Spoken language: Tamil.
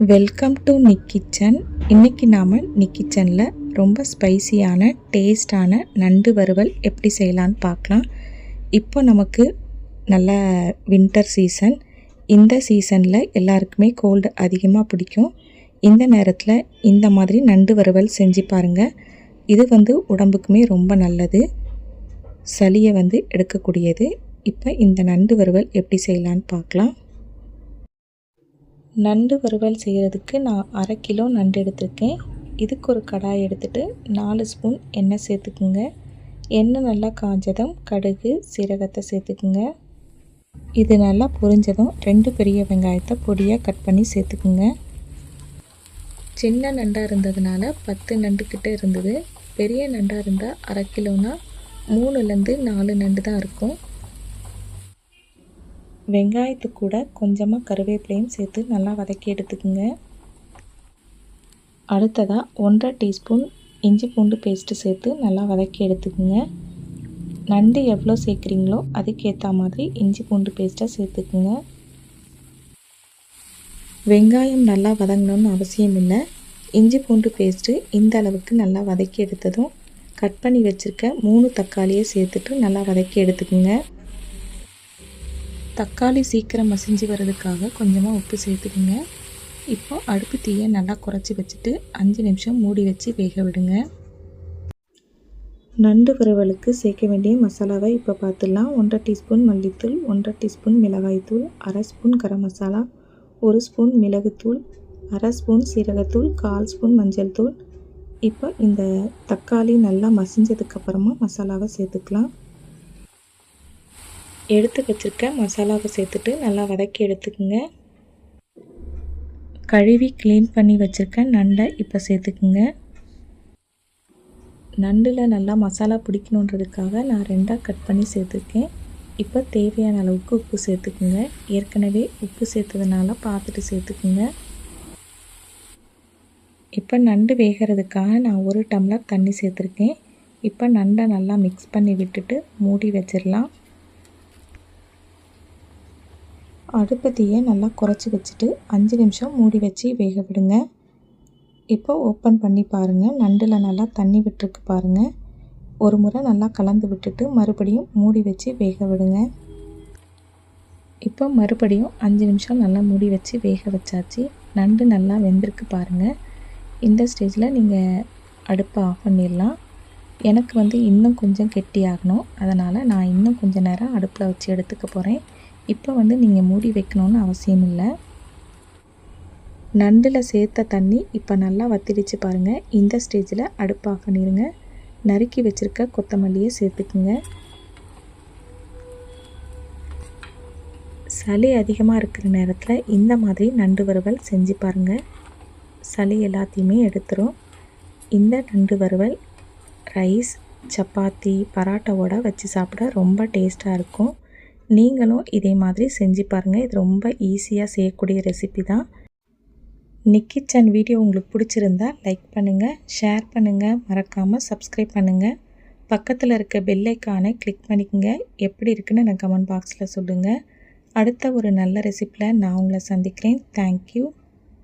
வெல்கம் டு நிக் கிச்சன் இன்றைக்கி நாம் நிக் கிச்சனில் ரொம்ப ஸ்பைசியான டேஸ்டான நண்டு வறுவல் எப்படி செய்யலான்னு பார்க்கலாம். இப்போ நமக்கு நல்ல வின்டர் சீசன் இந்த சீசனில் எல்லாருக்குமே கோல்டு அதிகமாக பிடிக்கும். இந்த நேரத்தில் இந்த மாதிரி நண்டு வறுவல் செஞ்சு பாருங்கள் இது வந்து உடம்புக்குமே ரொம்ப நல்லது. சளியை வந்து எடுக்கக்கூடியது. இப்போ இந்த நண்டு வறுவல் எப்படி செய்யலான்னு பார்க்கலாம். நண்டு வறுவல் செய்கிறதுக்கு நான் அரை கிலோ நண்டு எடுத்திருக்கேன். இதுக்கு ஒரு கடாய் எடுத்துகிட்டு நாலு ஸ்பூன் எண்ணெய் சேர்த்துக்குங்க. எண்ணெய் நல்லா காஞ்சதும் கடுகு சீரகத்தை சேர்த்துக்குங்க. இது நல்லா பொரிஞ்சதும் ரெண்டு பெரிய வெங்காயத்தை பொடியாக கட் பண்ணி சேர்த்துக்குங்க. சின்ன நண்டாக இருந்ததுனால பத்து நண்டு இருந்தது. பெரிய நண்டாக இருந்தால் அரை கிலோனா மூணுலேருந்து நாலு நண்டு தான் இருக்கும். வெங்காயத்துக்கு கூட கொஞ்சமாக கருவேப்பிலையும் சேர்த்து நல்லா வதக்கி எடுத்துக்கோங்க. அடுத்ததாக ஒன்றரை டீஸ்பூன் இஞ்சி பூண்டு பேஸ்ட்டு சேர்த்து நல்லா வதக்கி எடுத்துக்கோங்க. நண்டு எவ்வளோ சேர்க்குறீங்களோ அதுக்கேற்ற மாதிரி இஞ்சி பூண்டு பேஸ்ட்டை சேர்த்துக்குங்க. வெங்காயம் நல்லா வதங்கணும்னு அவசியம் இல்லை. இஞ்சி பூண்டு பேஸ்ட்டு இந்த அளவுக்கு நல்லா வதக்கி எடுத்ததும் கட் பண்ணி வச்சுருக்க மூணு தக்காளியை சேர்த்துட்டு நல்லா வதக்கி எடுத்துக்கோங்க. தக்காளி சீக்கிரம் மசிஞ்சு வர்றதுக்காக கொஞ்சமாக உப்பு சேர்த்துக்குங்க. இப்போ அடுப்பு தீயை நல்லா குறைச்சி வச்சுட்டு அஞ்சு நிமிஷம் மூடி வச்சு வேக விடுங்க. நண்டு வறுவலுக்கு சேர்க்க வேண்டிய மசாலாவை இப்போ பார்த்துடலாம். ஒன்றரை டீஸ்பூன் மல்லித்தூள் ஒன்றரை டீஸ்பூன் மிளகாய்த்தூள் அரை ஸ்பூன் கரம் மசாலா ஒரு ஸ்பூன் மிளகுத்தூள் அரை ஸ்பூன் சீரகத்தூள் கால் ஸ்பூன் மஞ்சள் தூள். இப்போ இந்த தக்காளி நல்லா மசிஞ்சதுக்கப்புறமா மசாலாவை சேர்த்துக்கலாம். எடுத்து வச்சுருக்க மசாலாவை சேர்த்துட்டு நல்லா வதக்கி எடுத்துக்கோங்க. கழுவி க்ளீன் பண்ணி வச்சுருக்க நண்டை இப்போ சேர்த்துக்குங்க. நண்டில் நல்லா மசாலா பிடிக்கணுன்றதுக்காக நான் ரெண்டாக கட் பண்ணி சேர்த்துருக்கேன். இப்போ தேவையான அளவுக்கு உப்பு சேர்த்துக்குங்க. ஏற்கனவே உப்பு சேர்த்ததுனால பார்த்துட்டு சேர்த்துக்குங்க. இப்போ நண்டு வேகிறதுக்காக நான் ஒரு டம்ளர் தண்ணி சேர்த்துருக்கேன். இப்போ நண்டை நல்லா மிக்ஸ் பண்ணி விட்டுட்டு மூடி வச்சிடலாம் அடுப்பு தீயை நல்லா குறைச்சி வச்சுட்டு அஞ்சு நிமிஷம் மூடி வச்சு வேக விடுங்க. இப்போ ஓப்பன் பண்ணி பாருங்கள் நண்டில் நல்லா தண்ணி விட்டுருக்கு பாருங்கள் ஒரு முறை நல்லா கலந்து விட்டுட்டு மறுபடியும் மூடி வச்சு வேக விடுங்க. இப்போ மறுபடியும் அஞ்சு நிமிஷம் நல்லா மூடி வச்சு வேக வச்சாச்சு. நண்டு நல்லா வெந்திருக்கு பாருங்கள் இந்த ஸ்டேஜில் நீங்கள் அடுப்பை ஆஃப் பண்ணிடலாம். எனக்கு வந்து இன்னும் கொஞ்சம் கெட்டி ஆகணும் அதனால் நான் இன்னும் கொஞ்சம் நேரம் அடுப்பில் வச்சு எடுத்துக்க போகிறேன் இப்போ வந்து நீங்கள் மூடி வைக்கணுன்னு அவசியம் இல்லை. நண்டில் சேர்த்த தண்ணி இப்போ நல்லா வத்திடுச்சு பாருங்கள் இந்த ஸ்டேஜில் அடுப்பு ஆஃப் பண்ணிடுங்க நறுக்கி வச்சுருக்க கொத்தமல்லியை சேர்த்துக்குங்க. சளி அதிகமாக இருக்கிற நேரத்தில் இந்த மாதிரி நண்டு வறுவல் செஞ்சு பாருங்கள் சளி எல்லாத்தையுமே எடுத்துரும். இந்த நண்டு வறுவல் ரைஸ் சப்பாத்தி பராட்டாவோட வச்சு சாப்பிட ரொம்ப டேஸ்ட்டாக இருக்கும். நீங்களும் இதே மாதிரி செஞ்சு பாருங்கள் இது ரொம்ப ஈஸியாக செய்யக்கூடிய ரெசிபி தான். நிக்கிச்சன் வீடியோ உங்களுக்கு பிடிச்சிருந்தா லைக் பண்ணுங்கள் ஷேர் பண்ணுங்கள் மறக்காமல் சப்ஸ்கிரைப் பண்ணுங்கள் பக்கத்தில் இருக்க பெல்லைக்கானை கிளிக் பண்ணிக்கோங்க. எப்படி இருக்குன்னு நான் கமெண்ட் பாக்ஸில் சொல்லுங்கள் அடுத்த ஒரு நல்ல ரெசிப்பியில் நான் உங்களை சந்திக்கிறேன். தேங்க்யூ